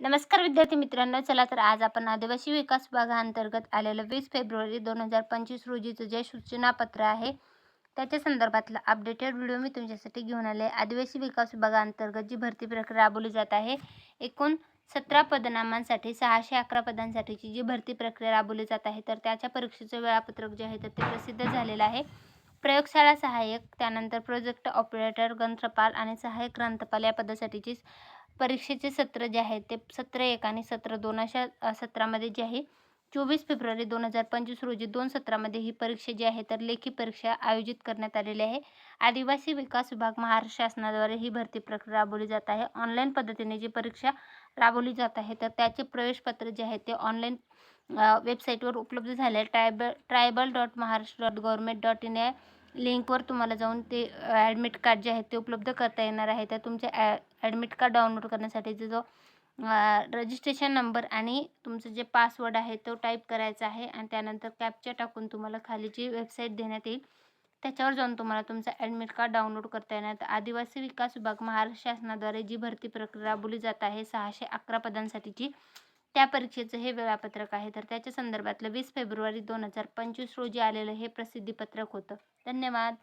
नमस्कार विद्यार्थी मित्रांनो चला तर आज आपण आदिवासी विकास विभागाअंतर्गत आलेलं वीस फेब्रुवारी दोन हजार पंचवीस रोजीचं जे सूचनापत्र आहे त्याच्या संदर्भातलं अपडेटेड व्हिडिओ मी तुमच्यासाठी घेऊन आले. आदिवासी विकास विभागाअंतर्गत जी भरती प्रक्रिया राबवली जात आहे एकूण सतरा पदनामांसाठी सहाशे अकरा पदांसाठीची जी भरती प्रक्रिया राबवली जात आहे तर त्याच्या परीक्षेचं वेळापत्रक जे आहे तर ते प्रसिद्ध झालेलं आहे. प्रयोगशाळा सहाय्यक त्यानंतर प्रोजेक्ट ऑपरेटर ग्रंथपाल आणि सहाय्यक ग्रंथपाल या पदासाठीची परीक्षेचे सत्र जे आहे ते सत्र एक आणि सत्र दोन अशा सत्रामध्ये जे आहे चोवीस फेब्रुवारी दोन हजार पंचवीस रोजी दोन सत्रामध्ये ही परीक्षा जी आहे तर लेखी परीक्षा आयोजित करण्यात आलेली आहे. आदिवासी विकास विभाग महाराष्ट्र शासनाद्वारे ही भरती प्रक्रिया राबवली जात आहे. ऑनलाईन पद्धतीने जी परीक्षा राबवली जात आहे तर त्याचे प्रवेशपत्र जे आहे ते ऑनलाईन वेबसाईटवर उपलब्ध झाले tribal tribal dot Maharashtra dot government dot in या लिंकवर तुम्हाला जाऊन ते ॲडमिट कार्ड जे आहे ते उपलब्ध करता येणार आहे. तर तुमचे ॲ ॲडमिट कार्ड डाउनलोड करण्यासाठी जो रजिस्ट्रेशन नंबर आणि तुमचं जे पासवर्ड आहे तो टाईप करायचा आहे आणि त्यानंतर कॅपच्या टाकून तुम्हाला खाली जी वेबसाईट देण्यात येईल त्याच्यावर जाऊन तुम्हाला तुमचा ॲडमिट कार्ड डाउनलोड करता येणार. आदिवासी विकास विभाग महाराष्ट्र शासनाद्वारे जी भरती प्रक्रिया राबवली जात आहे सहाशे अकरा पदांसाठीची त्या परीक्षेचं हे वेळापत्रक आहे. तर त्याच्या संदर्भातलं वीस फेब्रुवारी दोन हजार पंचवीस रोजी आलेलं हे प्रसिद्धीपत्रक होतं. धन्यवाद.